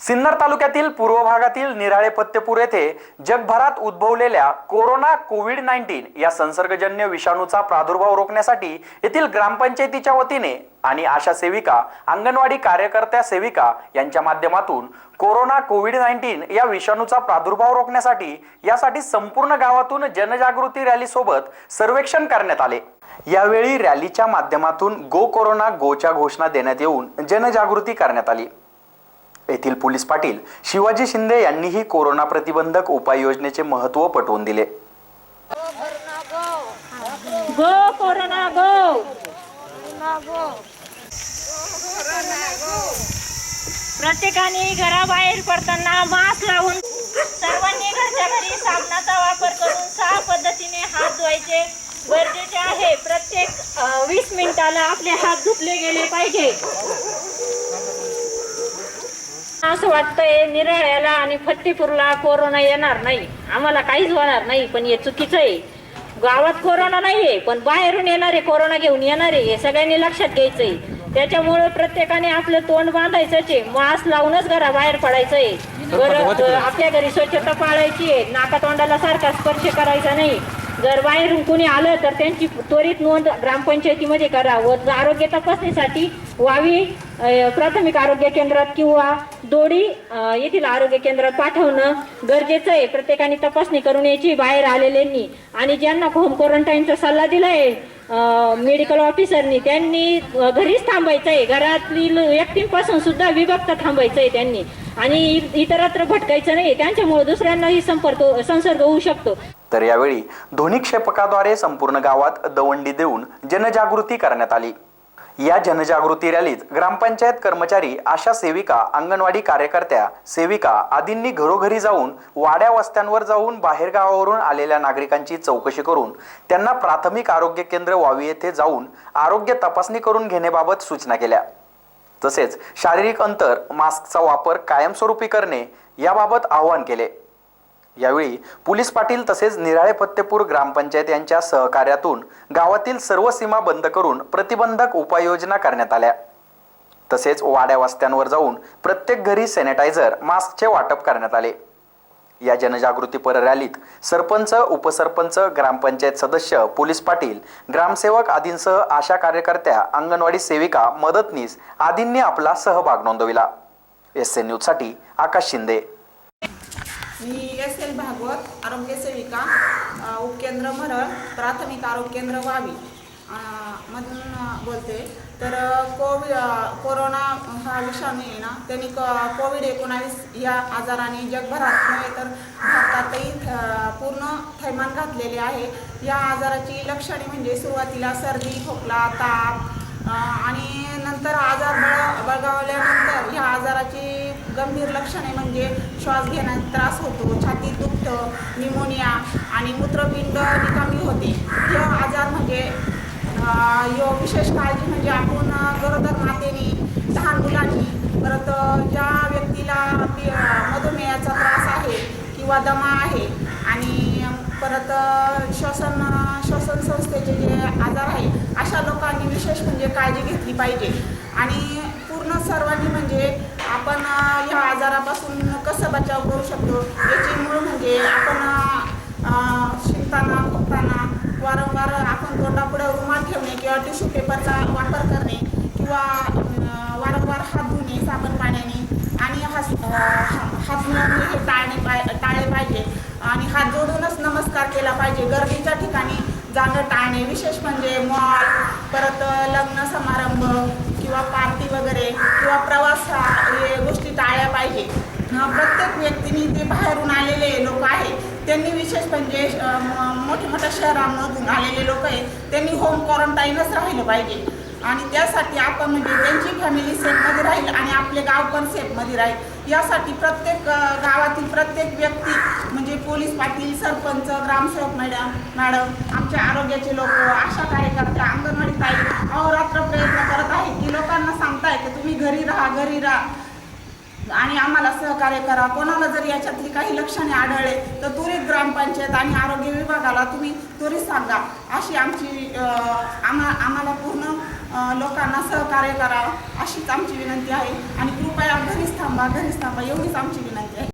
सिन्नर तालुक्यातील पूर्व भागातील निराळे पत्तेपूर येथे जगभरात उद्भवलेल्या कोरोना कोविड नाईन्टीन या संसर्गजन्य विषाणूचा प्रादुर्भाव रोखण्यासाठी येथील ग्रामपंचायतीच्या वतीने आणि आशा सेविका अंगणवाडी कार्यकर्त्या सेविका यांच्या माध्यमातून कोरोना कोविड नाईन्टीन या विषाणूचा प्रादुर्भाव रोखण्यासाठी यासाठी संपूर्ण गावातून जनजागृती रॅलीसोबत सर्वेक्षण करण्यात आले. यावेळी रॅलीच्या माध्यमातून गो कोरोना गोच्या घोषणा देण्यात येऊन जनजागृती करण्यात आली. येथील पोलीस पाटील शिवाजी शिंदे यांनीही कोरोना प्रतिबंधक उपाययोजनेचे महत्त्व पटवून दिले. Go corona go. प्रत्येकाने घराबाहेर पडताना मास्क लावून सर्वांनी घरच्या घरी साबणाचा वापर करून सहा पद्धतीने हात धुवायचे. गरजेचे आहे. प्रत्येक वीस मिनिटाला आपले हात धुतले गेले पाहिजे. असं वाटतंय निराळ्याला आणि फत्तेपूरला कोरोना येणार नाही. आम्हाला काहीच होणार नाही पण हे चुकीचं आहे. गावात कोरोना नाहीये पण बाहेरून येणारे कोरोना घेऊन येणारे हे सगळ्यांनी लक्षात घ्यायचंय. त्याच्यामुळे प्रत्येकाने आपलं तोंड बांधायचंच आहे मास्क लावूनच घराबाहेर पडायचंय. घर आपल्या घरी स्वच्छता पाळायची आहे. नाका तोंडाला सारखा स्पर्श करायचा नाही. जर बाहेरून कुणी आलं तर त्यांची त्वरित नोंद ग्रामपंचायतीमध्ये करा व आरोग्य तपासणीसाठी वावी प्राथमिक आरोग्य केंद्रात किंवा दोडी येथील आरोग्य केंद्रात पाठवणं गरजेचं आहे. प्रत्येकाने तपासणी करून यायची बाहेर आलेल्यांनी. आणि ज्यांना होम क्वारंटाईनचा सल्ला दिला आहे मेडिकल ऑफिसरनी त्यांनी घरीच थांबायचं आहे घरातील व्यक्तींपासून सुद्धा विभक्त थांबायचं आहे त्यांनी. आणि इतरत्र भटकायचं नाही त्यांच्यामुळे दुसऱ्यांनाही संपर्क संसर्ग होऊ शकतो. तर यावेळी ध्वनी क्षेपकाद्वारे संपूर्ण गावात दवंडी देऊन जनजागृती करण्यात आली. या जनजागृती रॅलीत ग्रामपंचायत कर्मचारी आशा सेविका अंगणवाडी कार्यकर्त्या सेविका आदींनी घरोघरी जाऊन वाड्या वस्त्यांवर जाऊन बाहेरगावावरून आलेल्या नागरिकांची चौकशी करून त्यांना प्राथमिक आरोग्य केंद्र वावी येथे जाऊन आरोग्य तपासणी करून घेण्याबाबत सूचना केल्या. तसेच शारीरिक अंतर मास्कचा वापर कायमस्वरूपी करणे याबाबत आवाहन केले. यावेळी पोलीस पाटील तसेच निराळे फत्तेपूर ग्रामपंचायत यांच्या सहकार्यातून गावातील सर्व सीमा बंद करून प्रतिबंधक उपाययोजना करण्यात आल्या. तसेच वाड्या वस्त्यांवर जाऊन प्रत्येक घरी सॅनिटायझर मास्कचे वाटप करण्यात आले. या जनजागृतीपर रॅलीत सरपंच उपसरपंच ग्रामपंचायत सदस्य पोलीस पाटील ग्रामसेवक आदींसह आशा कार्यकर्त्या अंगणवाडी सेविका मदतनीस आदींनी आपला सहभाग नोंदविला. एस एन न्यूजसाठी आकाश शिंदे. मी एस एल भागवत आरोग्य सेविका उपकेंद्र मरळ प्राथमिक आरोग्य केंद्र वावी मधून बोलते. तर कोवि कोरोना हा विषाणू आहे ना त्यांनी क कोविड एकोणावीस या आजाराने जगभरात नव्हे तर भारतातही पूर्ण थैमान घातलेले आहे. या आजाराची लक्षणे म्हणजे सुरुवातीला सर्दी खोकला ताप आणि नंतर आजार बळ बळगावल्यानंतर ह्या आजाराची गंभीर लक्षणे म्हणजे श्वास घेण्यात त्रास होतो छातीत दुखतं निमोनिया आणि मूत्रपिंड निकामी होते. हे आजार म्हणजे यो विशेष काळजी म्हणजे आपण गरोदर मातेने लहान मुलांनी परत ज्या व्यक्तीला मधुमेहाचा त्रास आहे किंवा दमा आहे आणि परत श्वसन श्वसन संस्थेचे जे आजार आहे अशा लोकांनी विशेष म्हणजे काळजी घेतली पाहिजे. आणि पूर्ण सर्वांनी म्हणजे आपण या ह्या आजारापासून कसं बचाव करू शकतो याची मूळ म्हणजे आपण टिश्यू पेपरचा वापर करणे किंवा वारंवार हात धुणे साबण पाण्याने आणि हस हात मिळवणे हे टाळणे पाय टाळले पाहिजे. आणि हात जोडूनच नमस्कार केला पाहिजे. गर्दीच्या ठिकाणी जाणं टाळणे विशेष म्हणजे मॉल परत लग्न समारंभ किंवा पार्टी वगैरे किंवा प्रवास हे गोष्टी टाळल्या पाहिजे. प्रत्येक व्यक्तीने जे बाहेरून आलेले लोक आहेत त्यांनी विशेष म्हणजे म- शहरांमधून आलेले लोक आहेत त्यांनी होम क्वारंटाईनच राहिलं पाहिजे. आणि त्यासाठी आपण म्हणजे त्यांची फॅमिली सेफमध्ये राहील आणि आपले गाव पण सेफमध्ये राहील. यासाठी प्रत्येक गावातील प्रत्येक व्यक्ती म्हणजे पोलीस पाटील सरपंच ग्रामसेवक मॅडम मॅडम आमच्या आरोग्याचे लोक आशा कार्यकर्त्या अंगणवाडी ताई अहोरात्र प्रयत्न करत आहेत की लोकांना सांगताय की तुम्ही घरी राहा घरी राहा. आणि आम्हाला सहकार्य करा. कोणाला जर याच्यातली काही लक्षणे आढळले तर त्वरित ग्रामपंचायत आणि आरोग्य विभागाला तुम्ही त्वरित सांगा. अशी आमची आम्हा आम्हाला पूर्ण लोकांना सहकार्य करा. अशीच आमची विनंती आहे. आणि कृपया घरीच थांबा घरीच थांबा. एवढीच आमची विनंती आहे.